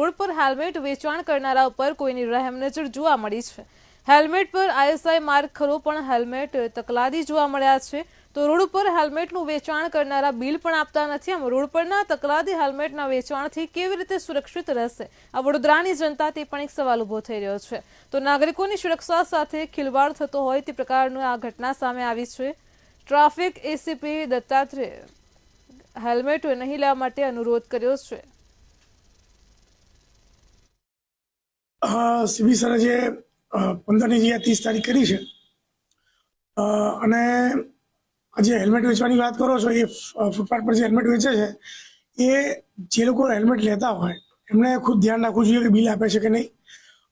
Road પર helmet વેચાણ કરનારા ઉપર કોઈની રહેમ નજર જોવા મળી છે. હેલ્મેટ પર આઈએસઆઈ માર્ક ખરો પણ હેલ્મેટ તકલાદી જોવા મળ્યા છે. તો રોડ ઉપર હેલ્મેટનું વેચાણ કરનારા બિલ પણ આપતા નથી. આમ રોડ પરના તકલાદી હેલ્મેટના વેચાણથી કેવી રીતે સુરક્ષિત રહેશે? આ વડોદરાની જનતા તે પણ એક સવાલ ઊભો થઈ રહ્યો છે. તો નાગરિકોની સુરક્ષા સાથે ખિલવાડ થતો હોય તે પ્રકારની આ ઘટના સામે આવી છે. ટ્રાફિક એસીપી દત્તાત્રેય હેલ્મેટ નહીં લેવા માટે અનુરોધ કર્યો છે. સીબી સરે જે પંદરની જગ્યાએ ત્રીસ તારીખ કરી છે અને જે હેલ્મેટ વેચવાની વાત કરો છો, એ ફૂટપાથ પર જે હેલ્મેટ વેચે છે, એ જે લોકો હેલ્મેટ લેતા હોય, એમને ખુદ ધ્યાન રાખવું જોઈએ કે બિલ આપે છે કે નહીં.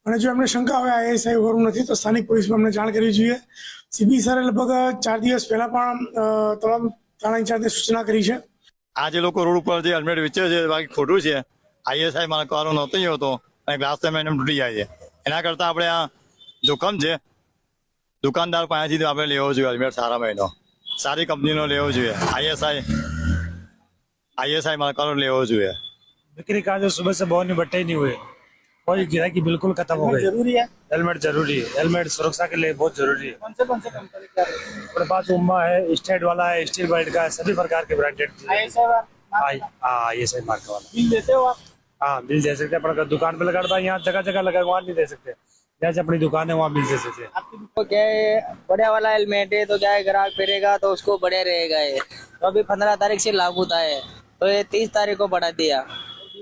અને જો એમને શંકા હોય આઈએસઆઈ વગરનું નથી, તો સ્થાનિક પોલીસમાં અમને જાણ કરવી જોઈએ. સીબી સરે લગભગ ચાર દિવસ પહેલા પણ તમામ થાણા ઇન્ચાર્જને સૂચના કરી છે. આ જે લોકો રોડ ઉપર જે હેલ્મેટ વેચે છે બાકી ખોટું છે. આઈએસઆઈ માર્કવાળો નહોતો ય હોતો. અને ગ્લાસ તમે એમ તૂટી જાય છે એના કરતાં આપણે આ જોખમ છે દુકાનદાર પાસેથી આપણે લેવો જોઈએ હેલ્મેટ સારા મહિનો સારી કંપનીનો લેવો જોઈએ આઈએસઆઈ આઈએસઆઈ માર્કવાળો લેવો જોઈએ बिक्री का जो सुबह से बहुत निपट्टे ही नहीं हुए कोई गिराकी बिल्कुल खत्म हो गई जरूरी है हेलमेट जरूरी है हेलमेट सुरक्षा के लिए बहुत जरूरी है कौन से कौन से कंपनी का अपने पास उम्मा है स्टेट वाला है स्टील ब्रांड का है सभी प्रकार के ब्रांडेड हाँ ये सही मार्क वाला बिल देते हो आप हाँ बिल दे सकते हैं पर दुकान पे लगाता है यहाँ जगह जगह लगा वहाँ नहीं दे सकते। जैसे अपनी दुकान है वहाँ बिल दे सकते हैं। तो क्या है? बढ़िया वाला हेलमेट है तो क्या है ग्राहक फिरेगा तो उसको बढ़िया रहेगा ये। तो अभी पंद्रह तारीख से लागू था है तो ये तीस तारीख को बढ़ा दिया।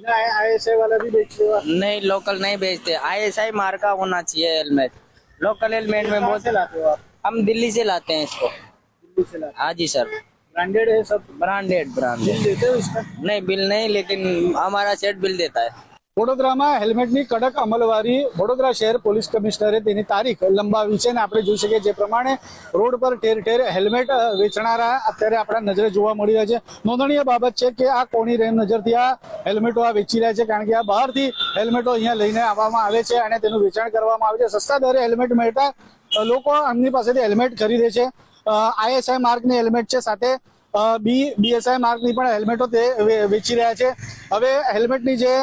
आईएसआई वाला भी बेचते नहीं लोकल नहीं बेचते। आईएसआई मार्क होना चाहिए हेलमेट लोकल हेलमेट में बहुत से लाते हो हम दिल्ली से लाते हैं इसको। दिल्ली से लाते हाँ। जी सर हो ब्रांडेड है सब ब्रांडेड बिल ब्रांडेड देते हो इसका नहीं बिल नहीं लेकिन हमारा सेट बिल देता है વડોદરામાં હેલ્મેટની કડક અમલવારી વડોદરા શહેર પોલીસ કમિશનરે તેની તારીખ લંબાવી છે અને આપણે જોઈ શકીએ જે પ્રમાણે રોડ પર ઠેર ઠેર હેલ્મેટ વેચનારા અત્યારે આપણા નજરે જોવા મળી રહ્યા છે નોંધણીય બાબત છે કે આ કોની રેમ નજરથી આ હેલ્મેટો આ વેચી રહ્યા છે કારણ કે આ બહારથી હેલ્મેટો અહીંયા લઈને આવવામાં આવે છે અને તેનું વેચાણ કરવામાં આવે છે સસ્તા દરે હેલ્મેટ મળતા અ, લોકો એમની પાસેથી હેલ્મેટ ખરીદે છે આઈએસઆઈ માર્કની હેલ્મેટ છે સાથે અ, બી બીએસઆઈ માર્કની પણ હેલ્મેટો તે વે- વેચી રહ્યા છે હવે હેલ્મેટની જે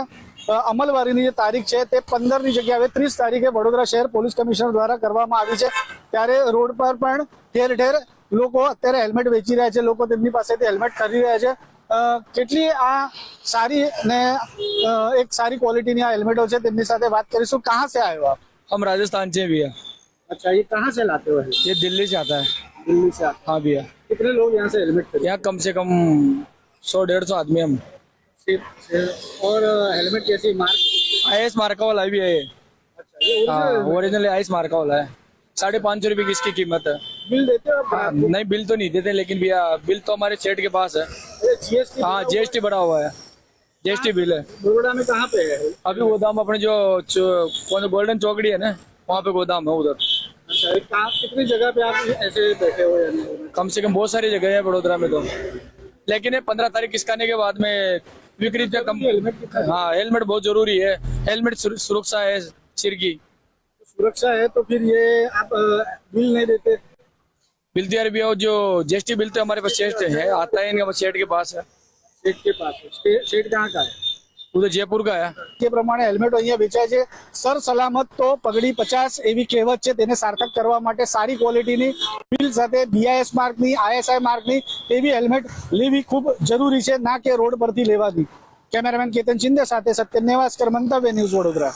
અ, અમલવારીની જે તારીખ છે તે પંદરની જગ્યાએ હવે ત્રીસ તારીખે વડોદરા શહેર પોલીસ કમિશનર દ્વારા કરવામાં આવી છે ત્યારે રોડ પર પણ ઠેર ઠેર લોકો અત્યારે હેલ્મેટ વેચી રહ્યા છે લોકો તેમની પાસેથી હેલ્મેટ ખરીદી રહ્યા છે અ, કેટલી આ સારી ને અ, એક સારી ક્વોલિટીની આ હેલ્મેટો છે તેમની સાથે વાત કરીશું કહાં से आए हो आप हम राजस्थान से भैया अच्छा ये कहाँ से लाते हो ये दिल्ली से आता है दिल्ली से आप हाँ। भैया। कितने लोग यहाँ से हेलमेट यहाँ कम से कम सौ डेढ़ सौ आदमी हम। हैं? और हेलमेट कैसी मार्क? आई एस मार्का वाला भी है ये। अच्छा ये हाँ original ओरिजिनल आइस मार्का वाला है। साढ़े पाँच सौ रुपये की इसकी कीमत है। बिल देते हो आप हाँ, नहीं बिल तो नहीं देते लेकिन भैया बिल तो हमारे सेठ के पास है। जीएसटी हाँ जीएसटी बड़ा हुआ है। जीएसटी बिल है। बड़ोड़ा में कहाँ पे है? अभी गोदाम अपने जो चो- कौन गोल्डन चौकड़ी है ना वहाँ पे गोदाम है उधर। कहाँ कितनी जगह पे आप ऐसे बैठे हुए हैं? कम से कम बहुत सारी जगह है बड़ोदरा में तो। लेकिन ये पंद्रह तारीख किसकाने के बाद में बिक्री तो कम हेलमेट हाँ? हेलमेट बहुत ज़रूरी है। हेलमेट सुरक्षा है सिर की। सुरक्षा है तो फिर ये आप बिल नहीं देते? बिल दिया भी हो जो जीएसटी बिल तो हमारे पास सेठ है आता है इनका सेठ के पास है। सेठ के पास है। सेठ कहाँ का है? જયપુર ગયા. જે પ્રમાણે હેલ્મેટો અહીંયા વેચાય છે. સર, સલામત તો પગડી પચાસ એવી કહેવત છે, તેને સાર્થક કરવા માટે સારી ક્વોલિટીની બિલ સાથે બીઆઈએસ માર્કની આઈએસઆઈ માર્કની એવી હેલ્મેટ લેવી ખૂબ જરૂરી છે, ના કે રોડ પરથી લેવાની કેમેરામેન કેતન શિંદે સાથે સત્ય નેવાસકર મંતવ્ય ન્યૂઝ વડોદરા.